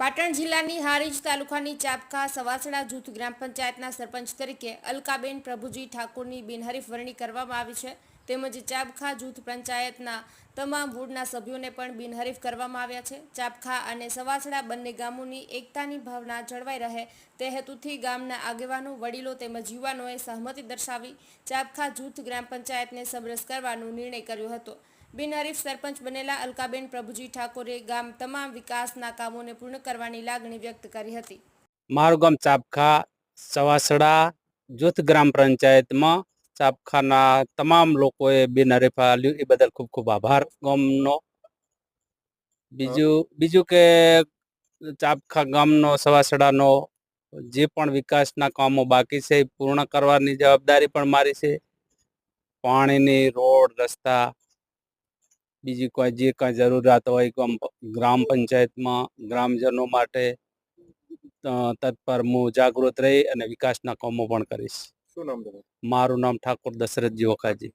પાટણ જિલ્લાની હારીજ તાલુકાની ચાપકા સવાસડા જૂથ ગ્રામ પંચાયતના સરપંચ તરીકે અલકાબેન પ્રભુજી ઠાકોરની બિનહરીફ વરણી કરવામાં આવી છે. તેમજ ચાબખા જૂથ પંચાયતના તમામ વોર્ડના સભ્યોને પણ બિનહરીફ કરવામાં આવ્યા છે. ચાપખા અને સવાસડા બંને ગામોની એકતાની ભાવના જળવાઈ રહે તે હેતુથી ગામના આગેવાનો, વડીલો તેમજ યુવાનોએ સહમતિ દર્શાવી ચાપખા જૂથ ગ્રામ પંચાયતને સમરસ કરવાનો નિર્ણય કર્યો હતો. બિનહરીફ સરપંચ બનેલા અલકાબેન પ્રભુજી ઠાકોરે ગામ તમામ વિકાસના કામોને પૂર્ણ કરવાની લાગણી વ્યક્ત કરી હતી. મારું ગામ ચાપખા સવાસડા જૂથ ગ્રામ પંચાયતમાં ચાપખાના તમામ લોકોએ બિનહરીફા લ્યું એ બદલ ખૂબ ખૂબ આભાર ગામનો. બીજું બીજું કે ચાપખા ગામનો, સવાસડાનો જે પણ વિકાસના કામો બાકી છે, એ પૂર્ણ કરવાની જવાબદારી પણ મારી છે. પાણીની, રોડ, રસ્તા, બીજી કોઈ જે કાંઈ જરૂરિયાત હોય ગ્રામ પંચાયતમાં, ગ્રામજનો માટે તત્પર હું જાગૃત રહી અને વિકાસના કામો પણ કરીશ. શું નામ તમારું મારું નામ ઠાકોર દશરથજી ઓખાજી